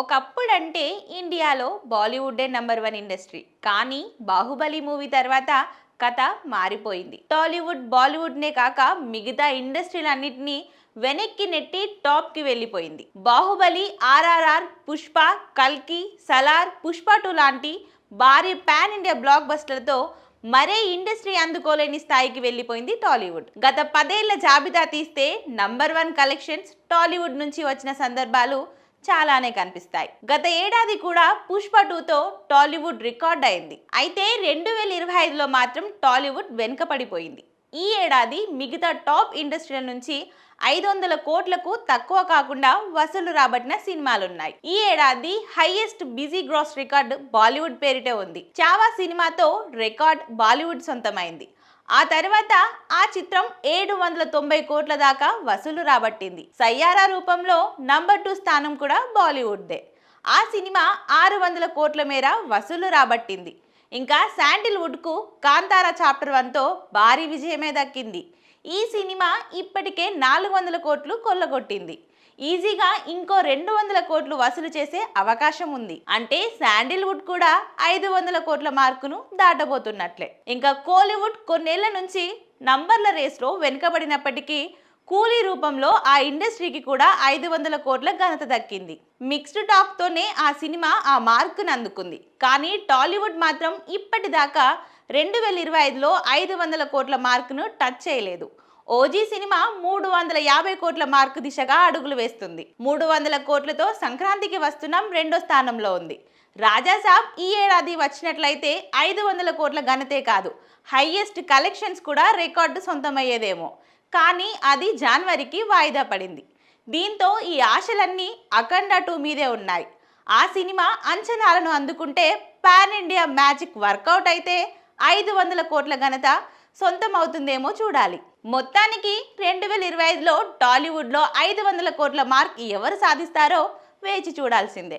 ఒకప్పుడంటే ఇండియాలో బాలీవుడ్డే number one industry. కానీ బాహుబలి మూవీ తర్వాత కథ మారిపోయింది. టాలీవుడ్ బాలీవుడ్నే కాక మిగతా ఇండస్ట్రీలన్నింటినీ వెనక్కి నెట్టి టాప్కి వెళ్ళిపోయింది. బాహుబలి ఆర్ఆర్ఆర్ పుష్ప కల్కి సలార్ పుష్ప టూ లాంటి భారీ పాన్ ఇండియా బ్లాక్ బస్టర్లతో మరే ఇండస్ట్రీ అందుకోలేని స్థాయికి వెళ్ళిపోయింది టాలీవుడ్. గత పదేళ్ళ జాబితా తీస్తే నంబర్ వన్ కలెక్షన్స్ టాలీవుడ్ నుంచి వచ్చిన సందర్భాలు చాలానే కనిపిస్తాయి. గత ఏడాది కూడా పుష్ప టూతో టాలీవుడ్ రికార్డ్ అయింది. అయితే రెండు వేల ఇరవై ఐదులో మాత్రం టాలీవుడ్ వెనుకపడిపోయింది ఈ ఏడాది మిగతా టాప్ ఇండస్ట్రీల నుంచి ఐదు వందల కోట్లకు తక్కువ కాకుండా వసూలు రాబట్టిన సినిమాలున్నాయి. ఈ ఏడాది హైయెస్ట్ బిజీ గ్రాస్ రికార్డ్ బాలీవుడ్ పేరిటే ఉంది. చావా సినిమాతో రికార్డ్ బాలీవుడ్ సొంతమైంది. ఆ తర్వాత ఆ చిత్రం ఏడు వందల తొంభై కోట్ల దాకా వసూలు రాబట్టింది. సయ్యారా రూపంలో నంబర్ టూ స్థానం కూడా బాలీవుడ్దే ఆ సినిమా ఆరు వందల కోట్ల మేర వసూలు రాబట్టింది. ఇంకా శాండిల్వుడ్కు కాంతారా చాప్టర్ వన్తో భారీ విజయమే దక్కింది. ఈ సినిమా ఇప్పటికే నాలుగు వందల కోట్లు కొల్లగొట్టింది. ఈజీగా ఇంకో రెండు వందల కోట్లు వసూలు చేసే అవకాశం ఉంది. అంటే శాండిల్వుడ్ కూడా ఐదు వందల కోట్ల మార్కును దాటబోతున్నట్లే. ఇంకా కోలీవుడ్ కొన్నేళ్ళ నుంచి నంబర్ల రేస్లో వెనుకబడినప్పటికీ కూలీ రూపంలో ఆ ఇండస్ట్రీకి కూడా ఐదు వందల కోట్ల ఘనత దక్కింది. మిక్స్డ్ టాక్తోనే ఆ సినిమా ఆ మార్కును అందుకుంది. కానీ టాలీవుడ్ మాత్రం ఇప్పటిదాకా రెండు వేల ఇరవై ఐదులో ఐదు వందల కోట్ల మార్కును టచ్ చేయలేదు. ఓజీ సినిమా మూడు వందల యాభై కోట్ల మార్కు దిశగా అడుగులు వేస్తుంది. మూడు వందల కోట్లతో సంక్రాంతికి వస్తున్నాం రెండో స్థానంలో ఉంది. రాజాసాబ్ ఈ ఏడాది వచ్చినట్లయితే ఐదు వందల కోట్ల ఘనతే కాదు. హైయెస్ట్ కలెక్షన్స్ కూడా రికార్డు సొంతమయ్యేదేమో. కానీ అది జనవరికి వాయిదా పడింది. దీంతో ఈ ఆశలన్నీ అఖండ టూ మీదే ఉన్నాయి. ఆ సినిమా అంచనాలను అందుకుంటే pan India magic work out అయితే ఐదు వందల కోట్ల ఘనత సొంతం అవుతుందేమో చూడాలి. మొత్తానికి రెండు వేల ఇరవై ఐదులో టాలీవుడ్లో ఐదు వందల కోట్ల మార్క్ ఎవరు సాధిస్తారో వేచి చూడాల్సిందే.